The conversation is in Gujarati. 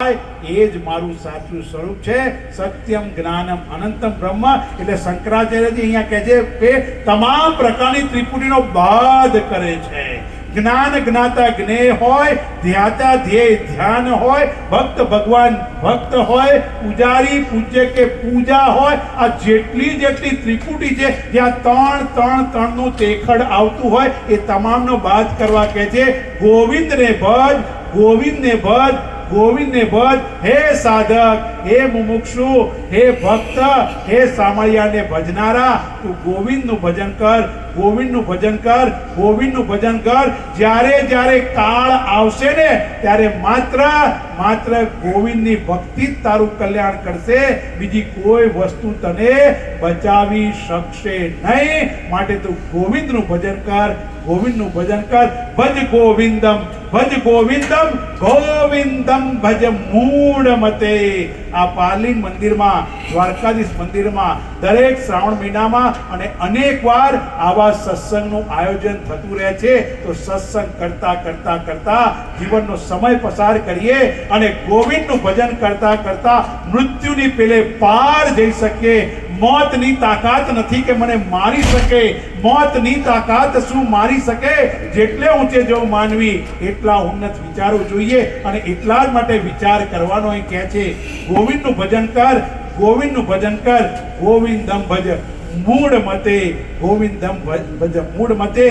એ જ મારું સાચું સ્વરૂપ છે. સત્યમ જ્ઞાનમ અનંતમ બ્રહ્મ. એટલે શંકરાચાર્યજી અહીંયા કહે છે કે તમામ પ્રકારની ત્રિપુટીનો બાદ કરે છે. જ્ઞાન જ્ઞાતા જ્ઞેય હોય, ધ્યાતા ધ્યેય ધ્યાન હોય, ભક્ત ભગવાન ભક્ત હોય, પૂજારી પૂજ્ય કે પૂજા હોય, આ જેટલી જેટલી ત્રિપુટી છે, જ્યાં ત્રણ ત્રણ ત્રણનું તેખડ આવતું હોય, એ તમામનો બાદ કરવા કહે છે, ગોવિંદને ભજ ગોવિંદને ભજ ગોવિંદને ભજ હે સાધક, હે મુમુક્ષુ, હે ભક્ત, હે સામળિયાને ભજનારા, તું ગોવિંદનું ભજન કર, ગોવિંદનું ભજન કર, ગોવિંદનું ભજન કર. જ્યારે જ્યારે કાળ આવશે ને, ત્યારે માત્ર માત્ર ગોવિંદની ભક્તિ જ તારું કલ્યાણ કરશે. બીજી કોઈ વસ્તુ તને બચાવી શકશે નહીં. માટે તું ગોવિંદનું ભજન કર, ગોવિંદનું ભજન કર. ભજ ગોવિંદમ. ભજ ગોવિંદમ ગોવિંદમ ભજ મૂળ મતે આ પાર્લિંગ મંદિરમાં, દ્વારકાધીશ મંદિરમાં, દરેક શ્રાવણ મહિનામાં અને અનેક વાર આવા સત્સંગનું આયોજન થતું રહે છે. તો સત્સંગ કરતા કરતા કરતા જીવનનો સમય પસાર કરીએ અને ગોવિંદનું ભજન કરતા કરતા મૃત્યુની પેલે પાર જઈ શકીએ. મોતની તાકાત નથી કે મને મારી શકે. મોતની તાકાત શું મારી શકે? જેટલે ઊંચે જો માનવી, એટલા ઉન્નત વિચારો જોઈએ અને એટલા જ માટે વિચાર કરવાનો એ કહે છે. ગોવિંદનું ભજન કર, ગોવિંદનું ભજન કર, ગોવિંદમ ભજ. મૂળ મતે ગોવિંદમ ભજ ભજ. મૂળ મતે